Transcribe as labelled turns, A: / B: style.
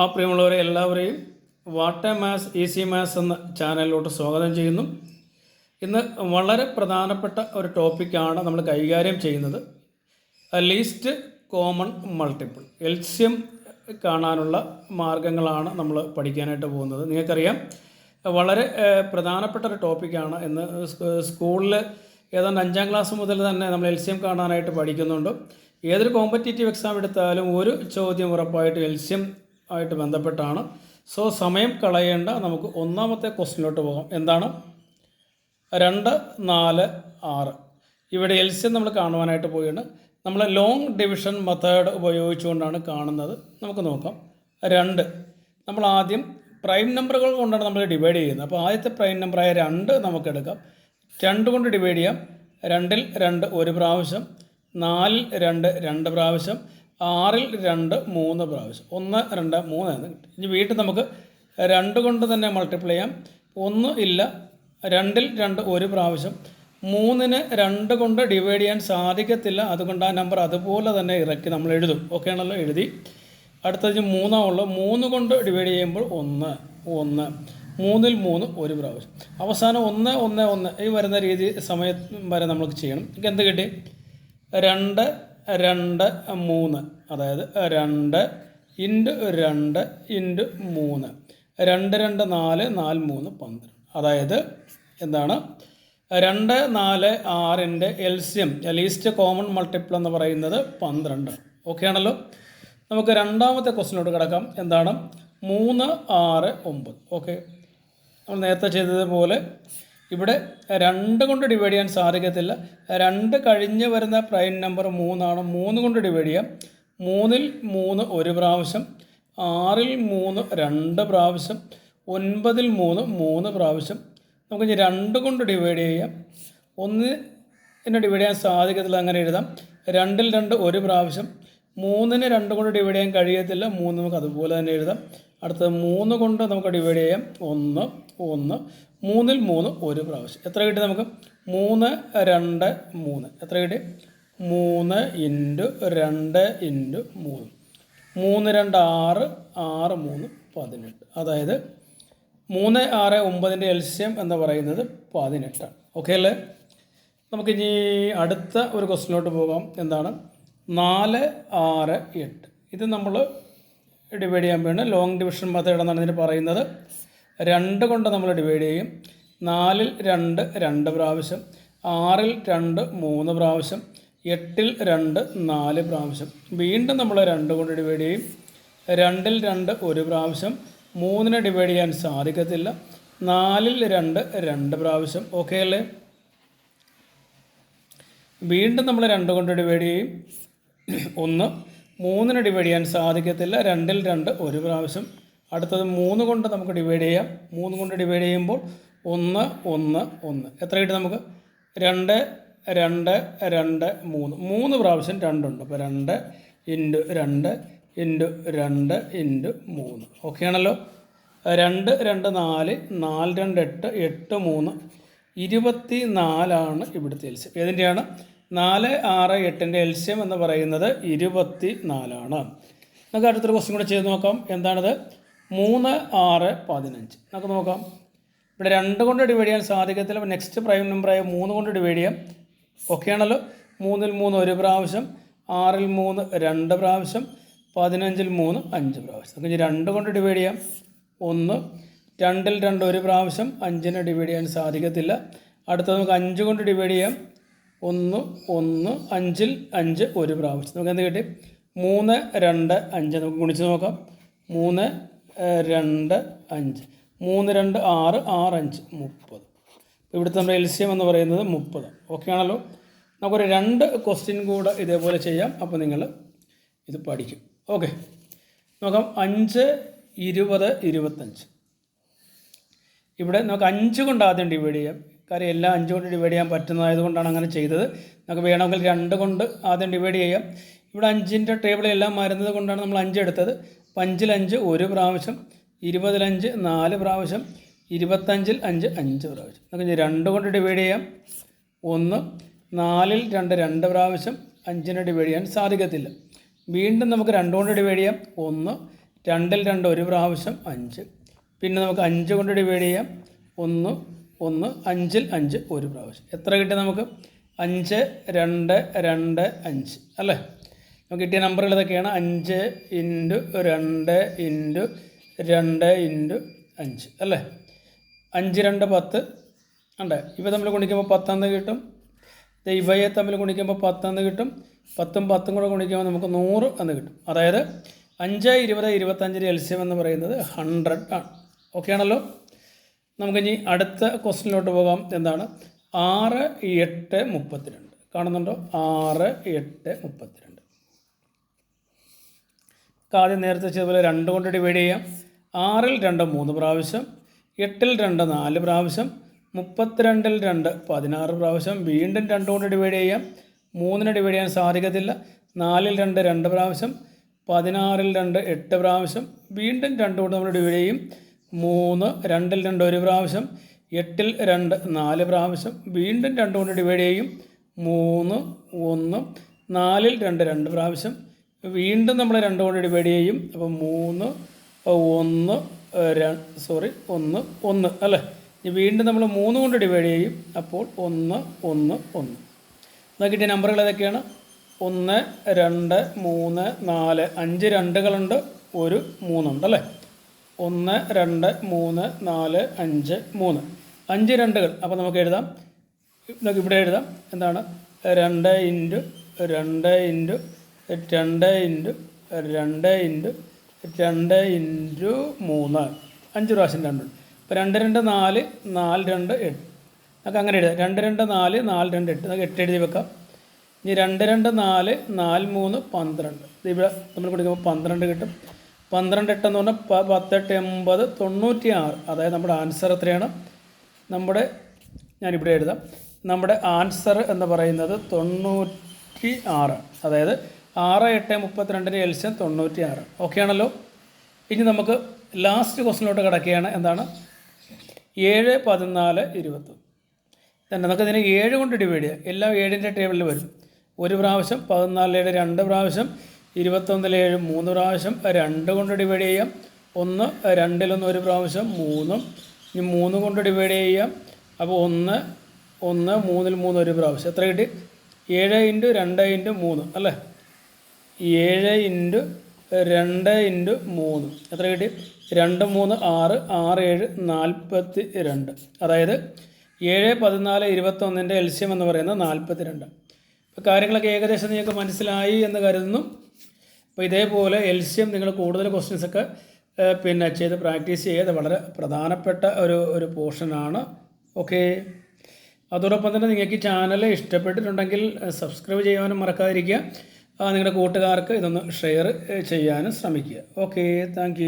A: ആ പ്രിയമുള്ളവരെ എല്ലാവരെയും വാട്ടർ മാസ് ഈസി മാസ് എന്ന ചാനലിലോട്ട് സ്വാഗതം ചെയ്യുന്നു. ഇന്ന് വളരെ പ്രധാനപ്പെട്ട ഒരു ടോപ്പിക്കാണ് നമ്മൾ കൈകാര്യം ചെയ്യുന്നത്. Least common multiple. എൽസ്യം കാണാനുള്ള മാർഗങ്ങളാണ് നമ്മൾ പഠിക്കാനായിട്ട് പോകുന്നത്. നിങ്ങൾക്കറിയാം വളരെ പ്രധാനപ്പെട്ട ഒരു ടോപ്പിക്കാണ് ഇന്ന് സ്കൂളിൽ ഏതാണ്ട് അഞ്ചാം ക്ലാസ് മുതൽ തന്നെ നമ്മൾ എൽസ്യം കാണാനായിട്ട് പഠിക്കുന്നുണ്ട്. ഏതൊരു കോമ്പറ്റേറ്റീവ് എക്സാം എടുത്താലും ഒരു ചോദ്യം ഉറപ്പായിട്ട് എൽസ്യം ആയിട്ട് ബന്ധപ്പെട്ടാണ്. സോ സമയം കളയേണ്ട നമുക്ക് ഒന്നാമത്തെ ക്വസ്റ്റിനിലോട്ട് പോകാം. എന്താണ്? രണ്ട് നാല് ആറ്. ഇവിടെ എൽസ്യം നമ്മൾ കാണുവാനായിട്ട് പോവുകയാണ്. നമ്മൾ ലോങ് ഡിവിഷൻ മെത്തേഡ് ഉപയോഗിച്ചുകൊണ്ടാണ് കാണുന്നത്. നമുക്ക് നോക്കാം. രണ്ട്. നമ്മൾ ആദ്യം പ്രൈം നമ്പറുകൾ കൊണ്ടാണ് നമ്മൾ ഡിവൈഡ് ചെയ്യുന്നത്. അപ്പോൾ ആദ്യത്തെ പ്രൈം നമ്പറായ രണ്ട് നമുക്ക് എടുക്കാം. രണ്ട് കൊണ്ട് ഡിവൈഡ് ചെയ്യാം. രണ്ടിൽ രണ്ട് ഒരു പ്രാവശ്യം. നാലിൽ രണ്ട് രണ്ട് പ്രാവശ്യം. ആറിൽ രണ്ട് മൂന്ന് പ്രാവശ്യം. ഒന്ന് രണ്ട് മൂന്ന് എന്ന് കിട്ടി. ഇനി വീട്ടിൽ നമുക്ക് രണ്ട് കൊണ്ട് തന്നെ മൾട്ടിപ്ലൈ ചെയ്യാം. ഒന്ന് ഇല്ല രണ്ടിൽ രണ്ട് ഒരു പ്രാവശ്യം. മൂന്നിന് രണ്ട് കൊണ്ട് ഡിവൈഡ് ചെയ്യാൻ സാധിക്കത്തില്ല. അതുകൊണ്ട് ആ നമ്പർ അതുപോലെ തന്നെ ഇറക്കി നമ്മൾ എഴുതും. ഓക്കെ ആണല്ലോ എഴുതി. അടുത്തത് മൂന്നാമുള്ളൂ മൂന്ന് കൊണ്ട് ഡിവൈഡ് ചെയ്യുമ്പോൾ ഒന്ന് ഒന്ന്. മൂന്നിൽ മൂന്ന് ഒരു പ്രാവശ്യം. അവസാനം ഒന്ന് ഒന്ന് ഒന്ന്. ഈ വരുന്ന രീതി സമയം വരെ നമുക്ക് ചെയ്യണം. എന്ത് കിട്ടി? രണ്ട് രണ്ട് മൂന്ന് അതായത് രണ്ട് ഇന്റു രണ്ട് ഇന്റു മൂന്ന്. രണ്ട് രണ്ട് നാല് നാല് മൂന്ന് പന്ത്രണ്ട്. അതായത് എന്താണ്? രണ്ട് നാല് ആറിന്റെ എൽസ്യം ലീസ്റ്റ് കോമൺ മൾട്ടിപ്പിൾ എന്ന് പറയുന്നത് പന്ത്രണ്ട്. ഓക്കെ ആണല്ലോ? നമുക്ക് രണ്ടാമത്തെ ക്വസ്റ്റിനോട് കിടക്കാം. എന്താണ്? മൂന്ന് ആറ് ഒമ്പത്. ഓക്കെ നമ്മൾ നേരത്തെ ചെയ്തതുപോലെ ഇവിടെ രണ്ട് കൊണ്ട് ഡിവൈഡ് ചെയ്യാൻ സാധിക്കത്തില്ല. രണ്ട് കഴിഞ്ഞ് വരുന്ന പ്രൈം നമ്പർ മൂന്നാണ്. മൂന്ന് കൊണ്ട് ഡിവൈഡ് ചെയ്യാം. മൂന്നിൽ മൂന്ന് ഒരു പ്രാവശ്യം. ആറിൽ മൂന്ന് രണ്ട് പ്രാവശ്യം. ഒൻപതിൽ മൂന്ന് മൂന്ന് പ്രാവശ്യം. നമുക്ക് ഇനി രണ്ട് കൊണ്ട് ഡിവൈഡ് ചെയ്യാം. ഒന്ന് എന്നെ ഡിവൈഡ് ചെയ്യാൻ സാധിക്കത്തില്ല അങ്ങനെ എഴുതാം. രണ്ടിൽ രണ്ട് ഒരു പ്രാവശ്യം. മൂന്നിന് രണ്ട് കൊണ്ട് ഡിവൈഡ് ചെയ്യാൻ കഴിയത്തില്ല. മൂന്ന് നമുക്ക് അതുപോലെ തന്നെ എഴുതാം. അടുത്തത് മൂന്ന് കൊണ്ട് നമുക്ക് ഡിവൈഡ് ചെയ്യാം. ഒന്ന് ഒന്ന് മൂന്നിൽ മൂന്ന് ഒരു പ്രാവശ്യം. എത്ര കിട്ടി നമുക്ക്? മൂന്ന് രണ്ട് മൂന്ന്. എത്ര കിട്ടി? മൂന്ന് ഇന്റു രണ്ട് ഇന്റു മൂന്ന്. മൂന്ന് രണ്ട് ആറ് ആറ് മൂന്ന് പതിനെട്ട്. അതായത് മൂന്ന് ആറ് ഒമ്പതിന്റെ എൽസ്യം എന്ന് പറയുന്നത് പതിനെട്ടാണ്. ഓക്കെ അല്ലേ? നമുക്ക് ഇനി അടുത്ത ഒരു ക്വസ്റ്റിനോട്ട് പോകാം. എന്താണ്? നാല് ആറ് എട്ട്. ഇത് നമ്മൾ ഡിവൈഡ് ചെയ്യാൻ വേണ്ടി ലോങ് ഡിവിഷൻ മെത്തേഡ് എന്നാണ് ഇതിന് പറയുന്നത്. രണ്ട് കൊണ്ട് നമ്മൾ ഡിവൈഡ് ചെയ്യും. നാലിൽ രണ്ട് രണ്ട് പ്രാവശ്യം. ആറിൽ രണ്ട് മൂന്ന് പ്രാവശ്യം. എട്ടിൽ രണ്ട് നാല് പ്രാവശ്യം. വീണ്ടും നമ്മൾ രണ്ട് കൊണ്ട് ഡിവൈഡ് ചെയ്യും. രണ്ടിൽ രണ്ട് ഒരു പ്രാവശ്യം. മൂന്നിനെ ഡിവൈഡ് ചെയ്യാൻ സാധിക്കത്തില്ല. നാലിൽ രണ്ട് രണ്ട് പ്രാവശ്യം. ഓക്കെ അല്ലേ? വീണ്ടും നമ്മൾ രണ്ട് കൊണ്ട് ഡിവൈഡ് ചെയ്യും. ഒന്ന് മൂന്നിന് ഡിവൈഡ് ചെയ്യാൻ സാധിക്കത്തില്ല. രണ്ടിൽ രണ്ട് ഒരു പ്രാവശ്യം. അടുത്തത് മൂന്ന് കൊണ്ട് നമുക്ക് ഡിവൈഡ് ചെയ്യാം. മൂന്ന് കൊണ്ട് ഡിവൈഡ് ചെയ്യുമ്പോൾ ഒന്ന് ഒന്ന് ഒന്ന്. എത്ര കിട്ടും നമുക്ക്? രണ്ട് രണ്ട് രണ്ട് മൂന്ന്. മൂന്ന് പ്രാവശ്യം രണ്ടുണ്ട്. അപ്പോൾ രണ്ട് ഇന്റു രണ്ട് ഇന്റു രണ്ട് ഇന്റു മൂന്ന്. ഓക്കെ ആണല്ലോ? രണ്ട് രണ്ട് നാല്. നാല് രണ്ട് എട്ട് എട്ട് മൂന്ന്. ഇരുപത്തി നാലാണ് ഇവിടുത്തെ എൽസ്യം ഏതിന്റെയാണ്? നാല് ആറ് എട്ടിന്റെ എൽസ്യം എന്ന് പറയുന്നത് ഇരുപത്തി നാലാണ് നമുക്ക് അടുത്തൊരു ക്വസ്റ്റ്യൻ കൂടെ ചെയ്ത് നോക്കാം. എന്താണത്? മൂന്ന് ആറ് പതിനഞ്ച്. നമുക്ക് നോക്കാം. ഇവിടെ രണ്ട് കൊണ്ട് ഡിവൈഡ് ചെയ്യാൻ സാധിക്കത്തില്ല. നെക്സ്റ്റ് പ്രൈം നമ്പറായ മൂന്ന് കൊണ്ട് ഡിവൈഡ് ചെയ്യാം. ഓക്കെ ആണല്ലോ? മൂന്നിൽ മൂന്ന് ഒരു പ്രാവശ്യം ആറിൽ മൂന്ന് രണ്ട് പ്രാവശ്യം പതിനഞ്ചിൽ മൂന്ന് അഞ്ച് പ്രാവശ്യം. നമുക്ക് രണ്ട് കൊണ്ട് ഡിവൈഡ് ചെയ്യാം. ഒന്ന് രണ്ടിൽ രണ്ട് ഒരു പ്രാവശ്യം അഞ്ചിനെ ഡിവൈഡ് ചെയ്യാൻ സാധിക്കത്തില്ല. അടുത്തത് നമുക്ക് അഞ്ച് കൊണ്ട് ഡിവൈഡ് ചെയ്യാം. ഒന്ന് ഒന്ന് അഞ്ചിൽ അഞ്ച് ഒരു പ്രാവശ്യം. നമുക്ക് എന്ത് കിട്ടി? മൂന്ന് രണ്ട് അഞ്ച്. നമുക്ക് ഗുണിച്ച് നോക്കാം. മൂന്ന് രണ്ട് അഞ്ച്. മൂന്ന് രണ്ട് ആറ് ആറ് അഞ്ച് മുപ്പത്. ഇവിടുത്തെ നമ്മുടെ എൽസ്യം എന്ന് പറയുന്നത് മുപ്പത്. ഓക്കെ ആണല്ലോ? നമുക്കൊരു രണ്ട് ക്വസ്റ്റ്യൻ കൂടെ ഇതേപോലെ ചെയ്യാം. അപ്പോൾ നിങ്ങൾ ഇത് പഠിക്കും. ഓക്കെ നോക്കാം. അഞ്ച് ഇരുപത് ഇരുപത്തഞ്ച്. ഇവിടെ നമുക്ക് അഞ്ച് കൊണ്ട് ആദ്യം ഡിവൈഡ് ചെയ്യാം. കാര്യം എല്ലാം അഞ്ച് കൊണ്ട് ഡിവൈഡ് ചെയ്യാൻ പറ്റുന്നതായതുകൊണ്ടാണ് അങ്ങനെ ചെയ്തത്. നമുക്ക് വേണമെങ്കിൽ രണ്ട് കൊണ്ട് ആദ്യം ഡിവൈഡ് ചെയ്യാം. ഇവിടെ അഞ്ചിന്റെ ടേബിളെല്ലാം വരുന്നത് കൊണ്ടാണ് നമ്മൾ അഞ്ച് എടുത്തത്. അപ്പം അഞ്ചിൽ അഞ്ച് ഒരു പ്രാവശ്യം ഇരുപതിലഞ്ച് നാല് പ്രാവശ്യം ഇരുപത്തഞ്ചിൽ അഞ്ച് അഞ്ച് പ്രാവശ്യം. നമുക്ക് രണ്ട് കൊണ്ട് ഡിവൈഡ് ചെയ്യാം. ഒന്ന് നാലിൽ രണ്ട് രണ്ട് പ്രാവശ്യം അഞ്ചിനെ ഡിവൈഡ് ചെയ്യാൻ സാധിക്കത്തില്ല. വീണ്ടും നമുക്ക് രണ്ട് കൊണ്ട് ഡിവൈഡ് ചെയ്യാം. ഒന്ന് രണ്ടിൽ രണ്ട് ഒരു പ്രാവശ്യം അഞ്ച്. പിന്നെ നമുക്ക് അഞ്ച് കൊണ്ട് ഡിവൈഡ് ചെയ്യാം. ഒന്ന് ഒന്ന് അഞ്ചിൽ അഞ്ച് ഒരു പ്രാവശ്യം. എത്ര കിട്ടി നമുക്ക്? അഞ്ച് രണ്ട് രണ്ട് അഞ്ച്. അല്ലേ? നമുക്ക് കിട്ടിയ നമ്പറുകൾ ഇതൊക്കെയാണ്. അഞ്ച് ഇന്റു രണ്ട് ഇന്റു രണ്ട് ഇന്റു അഞ്ച്. അല്ലേ? അഞ്ച് രണ്ട് പത്ത്. ഉണ്ട് ഇവ തമ്മിൽ ഗുണിക്കുമ്പോൾ പത്തെന്ന് കിട്ടും. ഇവയെ തമ്മിൽ ഗുണിക്കുമ്പോൾ പത്തെന്ന് കിട്ടും. പത്തും പത്തും കൂടെ ഗുണിക്കുമ്പോൾ നമുക്ക് നൂറ് എന്ന് കിട്ടും. അതായത് അഞ്ച് ഇരുപത് ഇരുപത്തഞ്ചിന് എൽസ്യം എന്ന് പറയുന്നത് ഹൺഡ്രഡ് ആണ്. ഓക്കെ ആണല്ലോ? നമുക്കിനി അടുത്ത ക്വസ്റ്റിനിലോട്ട് പോകാം. എന്താണ്? ആറ് എട്ട് മുപ്പത്തിരണ്ട്. കാണുന്നുണ്ടോ? ആറ് എട്ട് മുപ്പത്തിരണ്ട്. ആദ്യം നേരത്തെ ചെയ്തതുപോലെ രണ്ട് കൊണ്ട് ഡിവൈഡ് ചെയ്യാം. ആറിൽ രണ്ട് മൂന്ന് പ്രാവശ്യം എട്ടിൽ രണ്ട് നാല് പ്രാവശ്യം മുപ്പത്തിരണ്ടിൽ രണ്ട് പതിനാറ് പ്രാവശ്യം വീണ്ടും രണ്ട് കൊണ്ട് ഡിവൈഡ് ചെയ്യാം. മൂന്നിന് ഡിവൈഡ് ചെയ്യാൻ സാധിക്കത്തില്ല. നാലിൽ രണ്ട് രണ്ട് പ്രാവശ്യം പതിനാറിൽ രണ്ട് എട്ട് പ്രാവശ്യം വീണ്ടും രണ്ട് കൊണ്ട് നമ്മൾ ഡിവൈഡ് ചെയ്യും. മൂന്ന് രണ്ടിൽ രണ്ട് ഒരു പ്രാവശ്യം എട്ടിൽ രണ്ട് നാല് പ്രാവശ്യം വീണ്ടും രണ്ട് കൊണ്ട് ഡിവൈഡ് ചെയ്യും. മൂന്ന് ഒന്ന് നാലിൽ രണ്ട് രണ്ട് പ്രാവശ്യം. വീണ്ടും നമ്മൾ രണ്ട് കൊണ്ട് ഡിവൈഡ് ചെയ്യും. അപ്പോൾ മൂന്ന് ഒന്ന് സോറി ഒന്ന് ഒന്ന് അല്ലേ? ഇനി വീണ്ടും നമ്മൾ മൂന്ന് കൊണ്ട് ഡിവൈഡ് ചെയ്യും. അപ്പോൾ ഒന്ന് ഒന്ന് ഒന്ന്. എന്നാൽ കിട്ടിയ നമ്പറുകൾ ഏതൊക്കെയാണ്? ഒന്ന് രണ്ട് മൂന്ന് നാല് അഞ്ച് രണ്ടുകളുണ്ട്. ഒരു മൂന്നുണ്ട് അല്ലേ? ഒന്ന് രണ്ട് മൂന്ന് നാല് അഞ്ച് മൂന്ന്. അഞ്ച് രണ്ടുകൾ. അപ്പോൾ നമുക്ക് എഴുതാം. നമുക്ക് ഇവിടെ എഴുതാം. എന്താണ്? രണ്ട് ഇന്റു രണ്ട് ഇന്റു രണ്ട് ഇന്റു രണ്ട് ഇന്റു രണ്ട് ഇന്റു മൂന്ന്. അഞ്ച് പ്രാവശ്യം രണ്ട്. അപ്പോൾ രണ്ട് രണ്ട് നാല് നാല് രണ്ട് എട്ട്. നമുക്ക് അങ്ങനെ എഴുതാം. രണ്ട് രണ്ട് നാല് നാല് രണ്ട് എട്ട്. നമുക്ക് എട്ട് എഴുതി വെക്കാം. ഇനി രണ്ട് രണ്ട് നാല് നാല് മൂന്ന് പന്ത്രണ്ട്. ഇവിടെ നമ്മൾ കൊടുക്കുമ്പോൾ പന്ത്രണ്ട് കിട്ടും. പന്ത്രണ്ട് എട്ട് എന്ന് പറഞ്ഞാൽ പത്തെട്ട് എൺപത് തൊണ്ണൂറ്റി ആറ് അതായത് നമ്മുടെ ആൻസർ എത്രയാണ്? നമ്മുടെ ഞാനിവിടെ എഴുതാം. നമ്മുടെ ആൻസർ എന്ന് പറയുന്നത് തൊണ്ണൂറ്റി ആറ് അതായത് ആറ് എട്ട് മുപ്പത്തിരണ്ടിന് എൽസ്യം തൊണ്ണൂറ്റി ആറ് ഓക്കെ ആണല്ലോ? ഇനി നമുക്ക് ലാസ്റ്റ് ക്വസ്റ്റിനോട്ട് കിടക്കുകയാണ്. എന്താണ്? ഏഴ് പതിനാല് ഇരുപത്തൊന്ന്. തന്നെ നമുക്ക് ഇതിനെ ഏഴ് കൊണ്ട് ഡിവൈഡ് ചെയ്യാം. എല്ലാം ഏഴിന്റെ ടേബിളിൽ വരും. ഒരു പ്രാവശ്യം പതിനാലിന്റെ രണ്ട് പ്രാവശ്യം ഇരുപത്തൊന്നിലേഴ് മൂന്ന് പ്രാവശ്യം രണ്ട് കൊണ്ട് ഡിവൈഡ് ചെയ്യാം. ഒന്ന് രണ്ടിലൊന്ന് ഒരു പ്രാവശ്യം മൂന്നും. ഇനി മൂന്ന് കൊണ്ട് ഡിവൈഡ് ചെയ്യാം. അപ്പോൾ ഒന്ന് ഒന്ന് മൂന്നിൽ മൂന്ന് ഒരു പ്രാവശ്യം. എത്ര കിട്ടി? ഏഴ് ഇന്റു രണ്ട് ഇന്റു മൂന്ന് അല്ലേ? ഏഴ് ഇന്റു രണ്ട് ഇന്റു മൂന്ന്. എത്ര കിട്ടി? രണ്ട് മൂന്ന് ആറ് ആറ് ഏഴ് നാൽപ്പത്തി രണ്ട് അതായത് ഏഴ് പതിനാല് ഇരുപത്തൊന്നിന്റെ എൽസ്യം എന്ന് പറയുന്നത് നാൽപ്പത്തി രണ്ട് ഇപ്പോൾ കാര്യങ്ങളൊക്കെ ഏകദേശം നിങ്ങൾക്ക് മനസ്സിലായി എന്ന് കരുതുന്നു. അപ്പോൾ ഇതേപോലെ എൽ സി എം നിങ്ങൾ കൂടുതൽ ക്വസ്റ്റ്യൻസൊക്കെ പിന്നെ ചെയ്ത് പ്രാക്ടീസ് ചെയ്ത് വളരെ പ്രധാനപ്പെട്ട ഒരു ഒരു പോർഷനാണ് ഓക്കെ അതോടൊപ്പം തന്നെ നിങ്ങൾക്ക് ഈ ചാനൽ ഇഷ്ടപ്പെട്ടിട്ടുണ്ടെങ്കിൽ സബ്സ്ക്രൈബ് ചെയ്യാനും മറക്കാതിരിക്കുക. നിങ്ങളുടെ കൂട്ടുകാർക്ക് ഇതൊന്ന് ഷെയർ ചെയ്യാനും ശ്രമിക്കുക. Okay thank